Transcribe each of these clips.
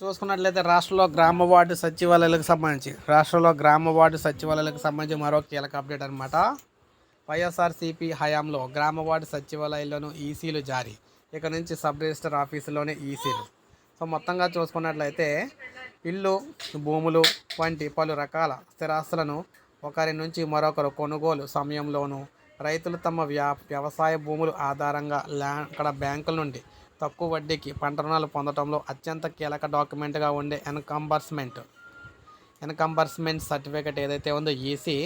చూసుకున్నట్లయితే రాష్ట్రంలో గ్రామ వార్డు సచివాలయాలకు సంబంధించి రాష్ట్రంలో గ్రామ వార్డు సచివాలయాలకు సంబంధించి మరో కీలక అప్డేట్ అనమాట వైఎస్ఆర్సీపీ హయాంలో గ్రామ వార్డు సచివాలయాల్లోనూ ఈసీలు జారీ. ఇక నుంచి సబ్ రిజిస్టర్ ఆఫీసులోనే ఈసీలు. సో మొత్తంగా చూసుకున్నట్లయితే ఇల్లు భూములు వంటి పలు రకాల స్థిరాస్తులను ఒకరి నుంచి మరొకరు కొనుగోలు సమయంలోనూ రైతులు తమ వ్యా వ్యవసాయ భూములు ఆధారంగా ల్యా అక్కడ బ్యాంకుల నుండి తక్కువ వడ్డీకి పంట రుణాలు పొందడంలో అత్యంత కీలక డాక్యుమెంట్గా ఉండే ఎన్కంబర్స్మెంట్. ఎన్కంబర్స్మెంట్ సర్టిఫికేట్ ఏదైతే ఉందో ఈసీ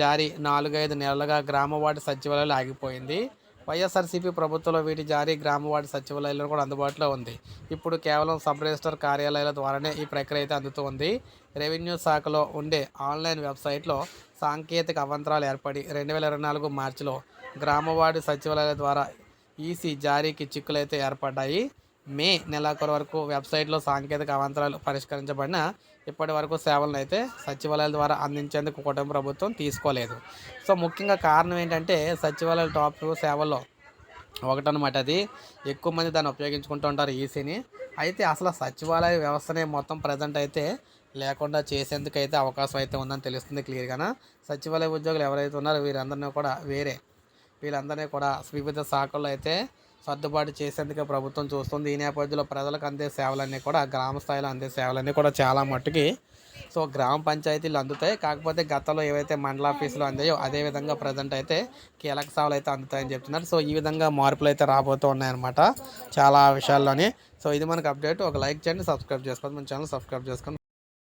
జారీ నాలుగైదు నెలలుగా గ్రామ వార్డు సచివాలయాలు ఆగిపోయింది. వైఎస్ఆర్సీపీ ప్రభుత్వంలో వీటి జారీ గ్రామ వార్డు సచివాలయాల్లో కూడా అందుబాటులో ఉంది. ఇప్పుడు కేవలం సబ్ రిజిస్టర్ కార్యాలయాల ద్వారానే ఈ ప్రక్రియ అయితే అందుతుంది రెవెన్యూ శాఖలో ఉండే ఆన్లైన్ వెబ్సైట్లో సాంకేతిక అవంతరాలు ఏర్పడి రెండు వేల ఇరవై నాలుగు మార్చిలో గ్రామవార్డు సచివాలయాల ద్వారా ఈసీ జారీకి చిక్కులైతే ఏర్పడ్డాయి. మే నెలాఖరు వరకు వెబ్సైట్లో సాంకేతిక అవాంతరాలు పరిష్కరించబడిన ఇప్పటి వరకు సేవలను అయితే సచివాలయాల ద్వారా అందించేందుకు కుటుంబ ప్రభుత్వం తీసుకోలేదు. సో ముఖ్యంగా కారణం ఏంటంటే సచివాలయాల టాప్ సేవల్లో ఒకటనమాట అది. ఎక్కువ మంది దాన్ని ఉపయోగించుకుంటూ ఉంటారు ఈసీని. అయితే అసలు సచివాలయ వ్యవస్థనే మొత్తం ప్రజెంట్ అయితే లేకుండా చేసేందుకు అయితే అవకాశం అయితే ఉందని తెలుస్తుంది క్లియర్గా సచివాలయ ఉద్యోగులు ఎవరైతే ఉన్నారో వీరందరినీ కూడా వేరే వీళ్ళందరినీ కూడా వివిధ శాఖల్లో అయితే సర్దుబాటు చేసేందుకు ప్రభుత్వం చూస్తుంది. ఈ నేపథ్యంలో ప్రజలకు అందే సేవలన్నీ కూడా గ్రామ స్థాయిలో అందే సేవలన్నీ కూడా చాలా మట్టుకి సో గ్రామ పంచాయతీలు అందుతాయి. కాకపోతే గతంలో ఏవైతే మండల ఆఫీసులు అందాయో అదే విధంగా ప్రజెంట్ అయితే కీలక సేవలు అయితే అందుతాయని చెప్తున్నారు. సో ఈ విధంగా మార్పులు అయితే రాబోతూ ఉన్నాయన్నమాట చాలా విషయాల్లోని. సో ఇది మనకు అప్డేట్. ఒక లైక్ చేయండి సబ్స్క్రైబ్ చేసుకోండి. మన ఛానల్ సబ్స్క్రైబ్ చేసుకోండి.